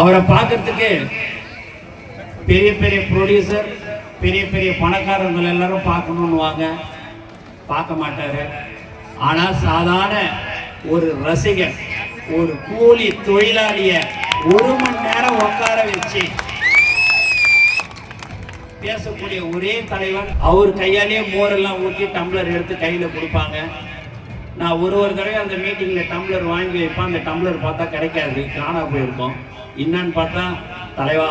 அவரை பார்க்கறதுக்கு பெரிய பெரிய ப்ரொடியூசர் பெரிய பெரிய பணக்காரர்கள் எல்லாரும் பார்க்கணும்னு வாங்க பார்க்க மாட்டாரு. ஆனால் சாதாரண ஒரு ரசிகர் ஒரு கூலி தொழிலாளிய ஒரு மணி நேரம் உட்கார வச்சு பேசக்கூடிய ஒரே தலைவர் அவர் கையாலேயே மோரெல்லாம் ஊற்றி டம்ளர் எடுத்து கையில் கொடுப்பாங்க. நான் ஒரு ஒரு தடவை அந்த மீட்டிங்கில் டம்ளர் வாங்கி வைப்பேன். அந்த டம்ளர் பார்த்தா கிடைக்காது. காணா போயிருக்கோம் என்னன்னு பார்த்தா தலைவா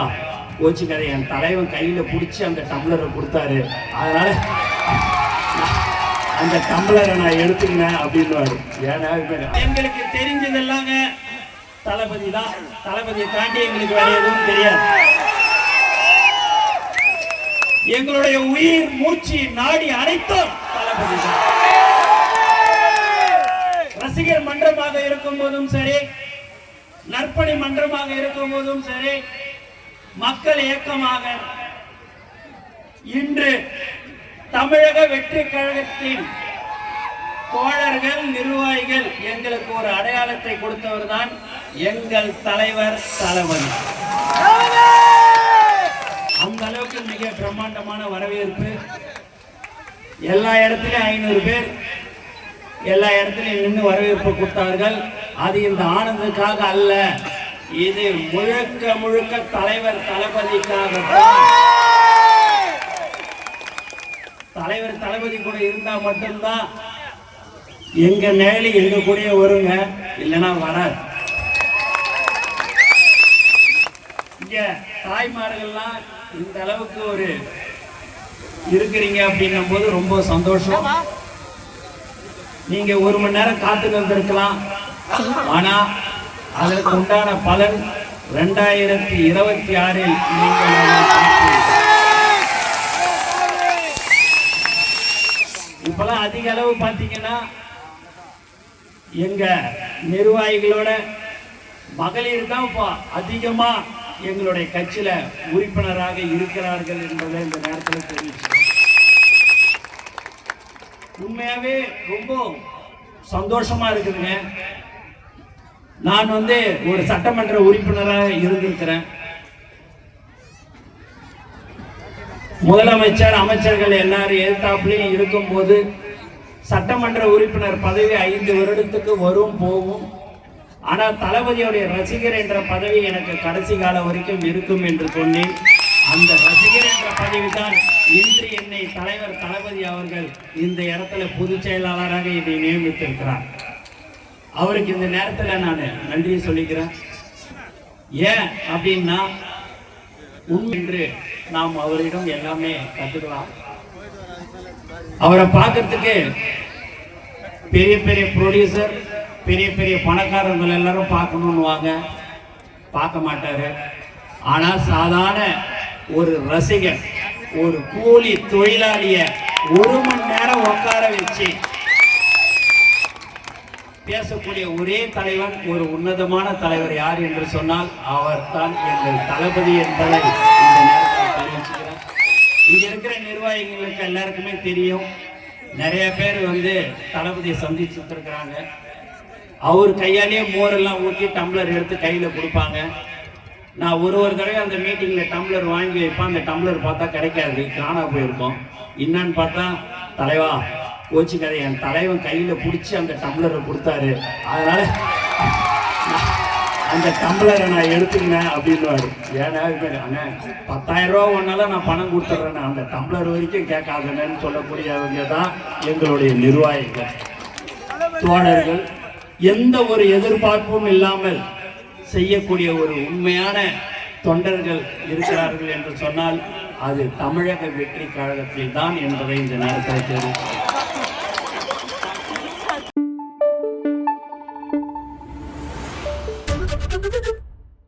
கோச்சிக்காத என் தலைவன் கையில் பிடிச்சி அந்த டம்ளரை கொடுத்தாரு. அதனால அந்த டம்ளரை நான் எடுத்துக்கினேன் அப்படின்னு ஏன்னா எங்களுக்கு தெரிஞ்சதெல்லாங்க. தளபதி தான். தளபதியை தாண்டி எங்களுக்கு வேற எதுவும் தெரியாது. எங்களுடைய உயிர் மூச்சு நாடி அனைத்தும் தளபதி தான். ரசிகர் மன்றமாக இருக்கும் போதும் சரி நற்பணி மன்றமாக இருக்கும் போதும் சரி மக்கள் இயக்கமாக இன்று தமிழக வெற்றி கழகத்தின் தோழர்கள் நிர்வாகிகள் எங்களுக்கு ஒரு அடையாளத்தை கொடுத்தவர் தான் எங்கள் தலைவர் தளபதி. அந்த அளவுக்கு மிக பிரம்மாண்டமான வரவேற்பு. எல்லா இடத்துலையும் ஐநூறு பேர் எல்லா இடத்துலையும் நின்று வரவேற்பு கொடுத்தார்கள். அது இந்த ஆனந்துக்காக அல்ல. இது முழுக்க முழுக்க தலைவர் தளபதிக்காக. தலைவர் தளபதி கூட இருந்தா மட்டும்தான் எங்க நிழலி எங்க கூடயே வருங்க. இல்லைன்னா வராது. இங்க தாய்மார்கள்லாம் இந்த அளவுக்கு ஒரு இருக்கிறீங்க அப்படின்னும் போது ரொம்ப சந்தோஷம். நீங்க ஒரு மணி நேரம் காத்து வந்திருக்கலாம். ஆனா அதற்கு உண்டான பலன் ரெண்டாயிரத்தி இருபத்தி ஆறில் இப்பெல்லாம் அதிக அளவு பார்த்தீங்கன்னா எங்க நிர்வாகிகளோட மகளிர் தான் இப்போ அதிகமா எங்களுடைய கட்சியில உறுப்பினராக இருக்கிறார்கள் என்பதை இந்த நேரத்தில் தெரிவிச்சு உண்மையாவே ரொம்ப சந்தோஷமா இருக்குதுங்க. நான் வந்து ஒரு சட்டமன்ற உறுப்பினராக இருந்திருக்கிறேன். முதலமைச்சர் அமைச்சர்கள் எல்லாரும் எதிர்த்தாப்புலையும் இருக்கும்போது சட்டமன்ற உறுப்பினர் பதவி ஐந்து வருடத்துக்கு வரும் போகும். ஆனால் தளபதியுடைய ரசிகர் என்ற பதவி எனக்கு கடைசி காலம் வரைக்கும் இருக்கும் என்று சொன்னேன். அந்த ரசிகர் என்ற பதவி தான் இன்று என்னை தலைவர் தளபதி அவர்கள் இந்த இடத்துல பொதுச் செயலாளராக என்னை நியமித்திருக்கிறார். அவருக்கு இந்த நேரத்தில் நான் நன்றி சொல்லிக்கிறேன். ஏன் அப்படின்னா உண்மை என்று நாம் அவரிடம் எல்லாமே கற்றுக்கலாம் அவரை பார்க்கறதுக்கு பெரிய பெரிய ப்ரொடியூசர் பெரிய பெரிய பணக்காரங்கள் எல்லாரும் பார்க்கணும்னு வாங்க பார்க்க மாட்டாரு. ஆனால் சாதாரண ஒரு ரசிகர் ஒரு கூலி தொழிலாளிய ஒரு மணி நேரம் உட்கார வச்சு பேசக்கூடிய ஒரே தலைவன் ஒரு உன்னதமான தலைவர் யார் என்று சொன்னால் அவர் தான் எங்கள் தளபதி என்பதை இந்த நேரத்தில் தெரிவிச்சுக்கிறேன். இங்க இருக்கிற நிர்வாகிகளுக்கு எல்லாருக்குமே தெரியும். நிறைய பேர் வந்து தளபதியை சந்திச்சுட்டு இருக்கிறாங்க அவர் கையாலேயே மோரெல்லாம் ஊற்றி டம்ளர் எடுத்து கையில் கொடுப்பாங்க. நான் ஒரு ஒரு தடவை அந்த மீட்டிங்கில் டம்ளர் வாங்கி வைப்பேன். அந்த டம்ளர் பார்த்தா கிடைக்காது. காணா போயிருக்கோம். என்னன்னு பார்த்தா தலைவா கோச்சிக்காத என் தலைவன் கையில் பிடிச்சி அந்த டம்ளரை கொடுத்தாரு. அதனால் அந்த டம்ளரை நான் எடுத்துக்கினேன் அப்படின்னுவாரு. ஏன்னா இப்ப அண்ணே பத்தாயிரம் ரூபா ஒன்னால நான் பணம் கொடுத்துட்றேன் அந்த டம்ளர் வரைக்கும் கேட்காதனன்னு சொல்லக்கூடியவங்க தான் எங்களுடைய நிர்வாகிகள். தோழர்கள் எந்த ஒரு எதிர்பார்ப்பும் இல்லாமல் செய்யக்கூடிய ஒரு உண்மையான தொண்டர்கள் இருக்கிறார்கள் என்று சொன்னால் அது தமிழக வெற்றி கழகத்தில் தான் என்பதை இந்த நேரத்தில் தெரிவித்தார்